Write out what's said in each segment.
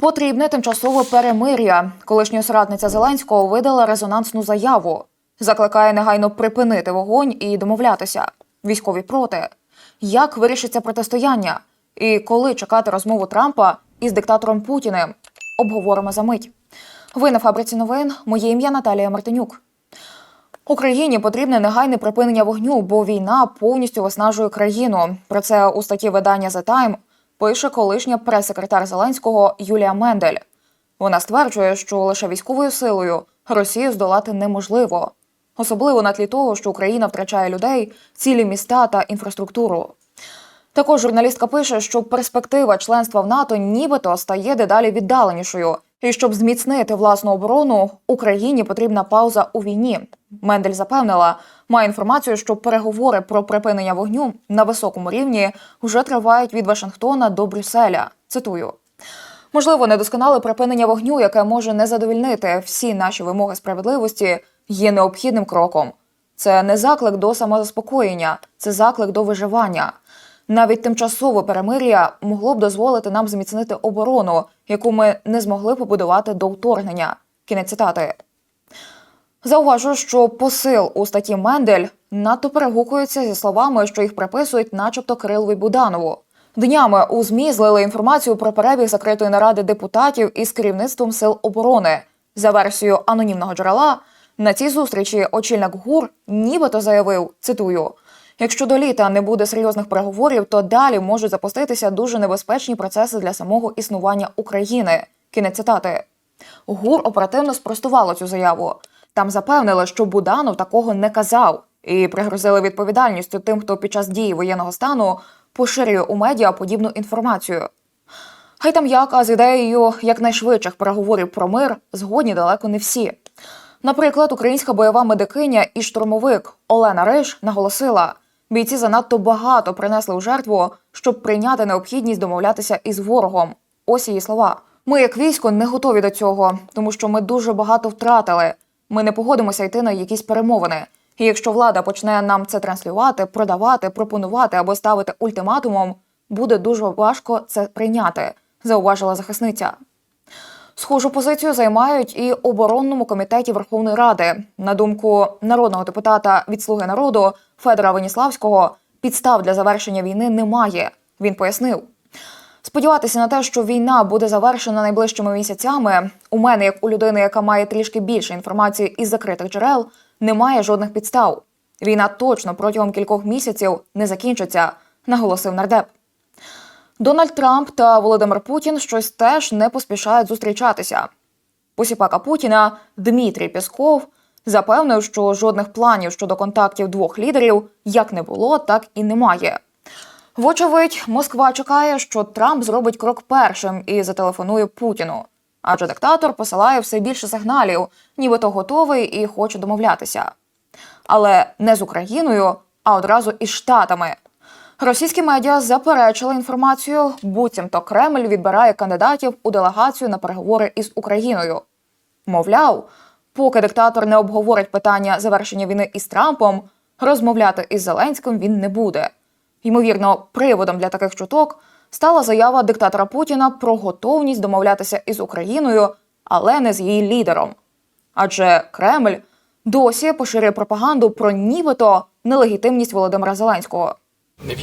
Потрібне тимчасове перемир'я. Колишня соратниця Зеленського видала резонансну заяву. Закликає негайно припинити вогонь і домовлятися. Військові проти. Як вирішиться протистояння? І коли чекати розмову Трампа із диктатором Путіним? Обговоримо за мить. Ви на фабриці новин. Моє ім'я Наталія Мартинюк. Україні потрібне негайне припинення вогню, бо війна повністю виснажує країну. Про це у статті видання The Time пише колишня прес-секретар Зеленського Юлія Мендель. Вона стверджує, що лише військовою силою Росію здолати неможливо, особливо на тлі того, що Україна втрачає людей, цілі міста та інфраструктуру. Також журналістка пише, що перспектива членства в НАТО нібито стає дедалі віддаленішою, і щоб зміцнити власну оборону, Україні потрібна пауза у війні. Мендель запевнила, має інформацію, що переговори про припинення вогню на високому рівні вже тривають від Вашингтона до Брюсселя. Цитую. Можливо, недосконале припинення вогню, яке може не задовільнити всі наші вимоги справедливості, є необхідним кроком. Це не заклик до самозаспокоєння, це заклик до виживання. Навіть тимчасове перемир'я могло б дозволити нам зміцнити оборону, яку ми не змогли побудувати до вторгнення. Кінець цитати. Зауважу, що посил у статті Мендель надто перегукується зі словами, що їх приписують, начебто Кирилові Буданову. Днями у змі злили інформацію про перебіг закритої наради депутатів із керівництвом сил оборони. За версією анонімного джерела, на цій зустрічі очільник ГУР нібито заявив: цитую: якщо до літа не буде серйозних переговорів, то далі можуть запуститися дуже небезпечні процеси для самого існування України. Кінець цитати. ГУР оперативно спростувало цю заяву. Там запевнили, що Буданов такого не казав, і пригрозили відповідальністю тим, хто під час дії воєнного стану поширює у медіа подібну інформацію. Хай там як, а з ідеєю якнайшвидших переговорів про мир згодні далеко не всі. Наприклад, українська бойова медикиня і штурмовик Олена Риш наголосила, бійці занадто багато принесли у жертву, щоб прийняти необхідність домовлятися із ворогом. Ось її слова. Ми, як військо, не готові до цього, тому що ми дуже багато втратили. Ми не погодимося йти на якісь перемовини. І якщо влада почне нам це транслювати, продавати, пропонувати або ставити ультиматумом, буде дуже важко це прийняти, зауважила захисниця. Схожу позицію займають і оборонному комітеті Верховної Ради. На думку народного депутата від Слуги народу Федора Веніславського, підстав для завершення війни немає. Він пояснив. Сподіватися на те, що війна буде завершена найближчими місяцями, у мене, як у людини, яка має трішки більше інформації із закритих джерел, немає жодних підстав. Війна точно протягом кількох місяців не закінчиться, наголосив нардеп. Дональд Трамп та Володимир Путін щось теж не поспішають зустрічатися. Посіпака Путіна Дмитрій Пєсков запевнив, що жодних планів щодо контактів двох лідерів як не було, так і немає. Вочевидь, Москва чекає, що Трамп зробить крок першим і зателефонує Путіну. Адже диктатор посилає все більше сигналів, нібито готовий і хоче домовлятися. Але не з Україною, а одразу із Штатами. Російські медіа заперечили інформацію, буцімто Кремль відбирає кандидатів у делегацію на переговори із Україною. Мовляв, поки диктатор не обговорить питання завершення війни із Трампом, розмовляти із Зеленським він не буде. Ймовірно, приводом для таких чуток стала заява диктатора Путіна про готовність домовлятися із Україною, але не з її лідером. Адже Кремль досі поширює пропаганду про нібито нелегітимність Володимира Зеленського.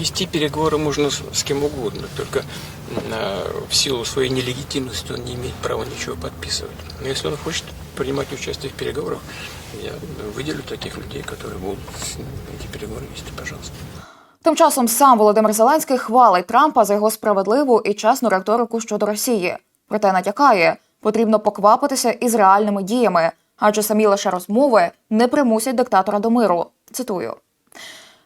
Вести переговоры можно с, с кем угодно, только э, в силу своей нелегитимности он не имеет права ничего подписывать. Но если он хочет принимать участие в переговорах, я выделю таких людей, которые будут эти переговоры вести, пожалуйста. Тим часом сам Володимир Зеленський хвалить Трампа за його справедливу і чесну риторику щодо Росії. Проте натякає, потрібно поквапитися із реальними діями, адже самі лише розмови не примусять диктатора до миру. Цитую.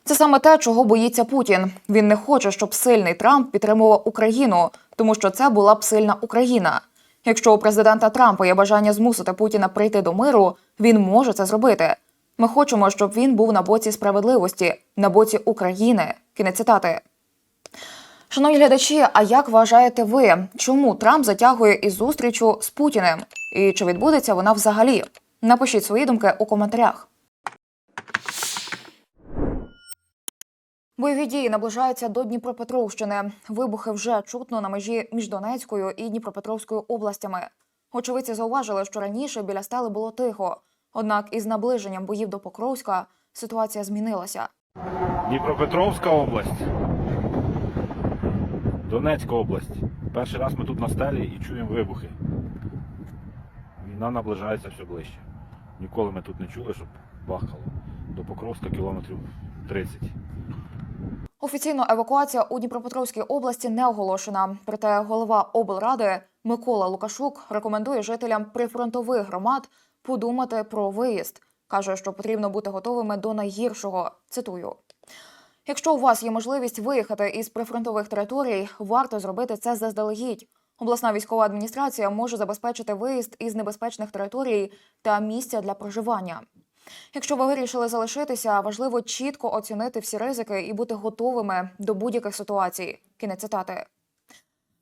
Це саме те, чого боїться Путін. Він не хоче, щоб сильний Трамп підтримував Україну, тому що це була б сильна Україна. Якщо у президента Трампа є бажання змусити Путіна прийти до миру, він може це зробити. Ми хочемо, щоб він був на боці справедливості, на боці України. Кінець цитати. Шановні глядачі, а як вважаєте ви, чому Трамп затягує із зустрічю з Путіним? І чи відбудеться вона взагалі? Напишіть свої думки у коментарях. Бойові дії наближаються до Дніпропетровщини. Вибухи вже чутно на межі між Донецькою і Дніпропетровською областями. Очевидці зауважили, що раніше біля стели було тихо. Однак із наближенням боїв до Покровська ситуація змінилася. Дніпропетровська область. Донецька область. Перший раз ми тут на стелі і чуємо вибухи. Війна наближається все ближче. Ніколи ми тут не чули, щоб бахало. До Покровська кілометрів 30. Офіційно евакуація у Дніпропетровській області не оголошена. Проте голова облради Микола Лукашук рекомендує жителям прифронтових громад подумати про виїзд. каже, що потрібно бути готовими до найгіршого. Цитую. Якщо у вас є можливість виїхати із прифронтових територій, варто зробити це заздалегідь. Обласна військова адміністрація може забезпечити виїзд із небезпечних територій та місця для проживання. Якщо ви вирішили залишитися, важливо чітко оцінити всі ризики і бути готовими до будь-яких ситуацій. Кінець цитати.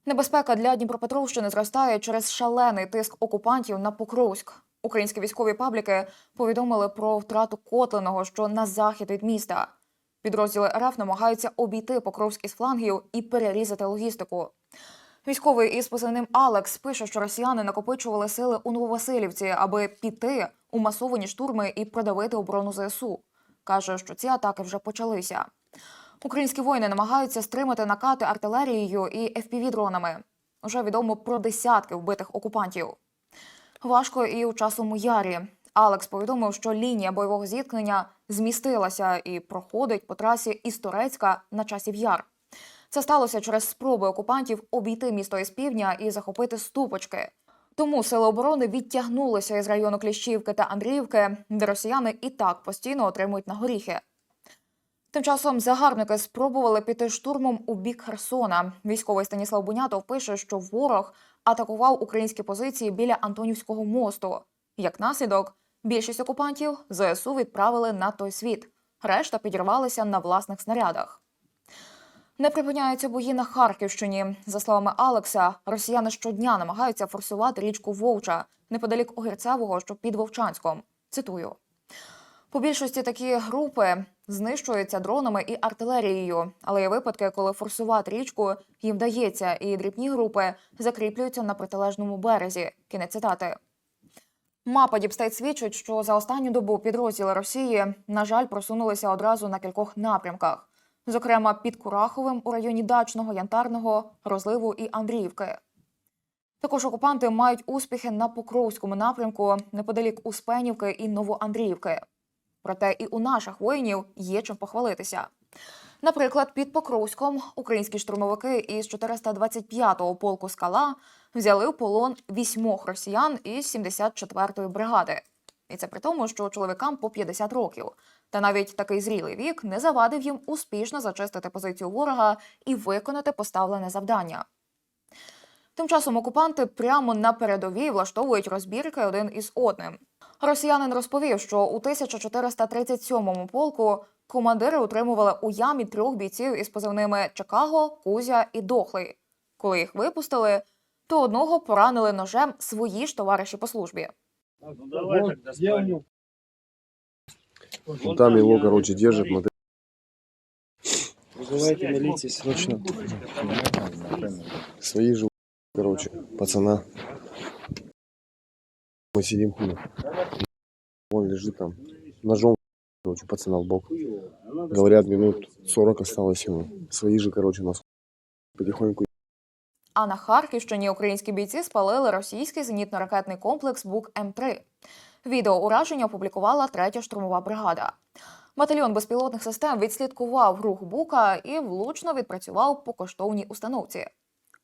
Небезпека для Дніпропетровщини зростає через шалений тиск окупантів на Покровськ. Українські військові пабліки повідомили про втрату Котлиного, що на захід від міста. Підрозділи РФ намагаються обійти Покровськ із флангів і перерізати логістику. Військовий із позивним Алекс пише, що росіяни накопичували сили у Нововасилівці, аби піти у масовані штурми і продавити оборону ЗСУ. Каже, що ці атаки вже почалися. Українські воїни намагаються стримати накати артилерією і fpv дронами. Уже відомо про десятки вбитих окупантів. Важко і у часовому ярі. Алекс повідомив, що лінія бойового зіткнення змістилася і проходить по трасі із Турецька на часів яр. Це сталося через спроби окупантів обійти місто із півдня і захопити ступочки. Тому сили оборони відтягнулися із району Кліщівки та Андріївки, де росіяни і так постійно отримують на горіхи. Тим часом загарбники спробували піти штурмом у бік Херсона. Військовий Станіслав Бунятов пише, що ворог атакував українські позиції біля Антонівського мосту. Як наслідок, більшість окупантів ЗСУ відправили на той світ. Решта підірвалися на власних снарядах. Не припиняються бої на Харківщині. За словами Алекса, росіяни щодня намагаються форсувати річку Вовча неподалік Огірцевого, що під Вовчанськом. Цитую. По більшості такі групи знищуються дронами і артилерією, але є випадки, коли форсувати річку їм вдається, і дрібні групи закріплюються на протилежному березі. Кінець цитати. Мапа Діпстейт свідчить, що за останню добу підрозділи Росії, на жаль, просунулися одразу на кількох напрямках, зокрема під Кураховим у районі Дачного, Янтарного, Розливу і Андріївки. Також окупанти мають успіхи на Покровському напрямку неподалік Успенівки і Новоандріївки. Проте і у наших воїнів є чим похвалитися. Наприклад, під Покровськом українські штурмовики із 425-го полку скала взяли в полон вісьмох росіян із 74-ї бригади. І це при тому, що чоловікам по 50 років. Та навіть такий зрілий вік не завадив їм успішно зачистити позицію ворога і виконати поставлене завдання. Тим часом окупанти прямо на передовій влаштовують розбірки один із одним. Росіянин розповів, що у 1437-му полку командири утримували у ямі трьох бійців із позивними Чикаго, Кузя і Дохлий. Коли їх випустили, то одного поранили ножем свої ж товариші по службі. Ну, давай Вот тогда я у спать. него Ну, там его, короче, держит. моты- Вызывайте милиции срочно. Свои же, короче, пацана. Мы сидим, хули. Он лежит там. Ножом, короче, пацана в бок. Говорят, минут 40 осталось ему. Свои же, короче, нас потихоньку А на Харківщині українські бійці спалили російський зенітно-ракетний комплекс Бук М3. Відео ураження опублікувала третя штурмова бригада. Батальйон безпілотних систем відслідкував рух бука і влучно відпрацював по коштовній установці.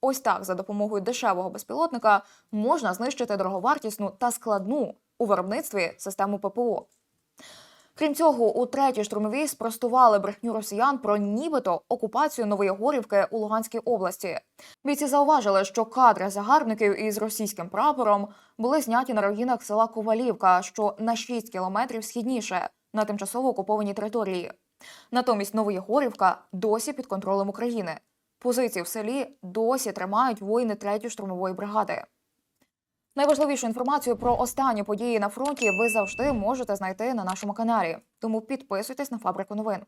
Ось так, за допомогою дешевого безпілотника можна знищити дороговартісну та складну у виробництві систему ППО. Крім цього, у третій штурмовій спростували брехню росіян про нібито окупацію Нової Горівки у Луганській області. Бійці зауважили, що кадри загарбників із російським прапором були зняті на руїнах села Ковалівка, що на 6 кілометрів східніше на тимчасово окупованій території. Натомість Новоєгорівка досі під контролем України. Позиції в селі досі тримають воїни 3-ї штурмової бригади. Найважливішу інформацію про останні події на фронті ви завжди можете знайти на нашому каналі. Тому підписуйтесь на фабрику новин.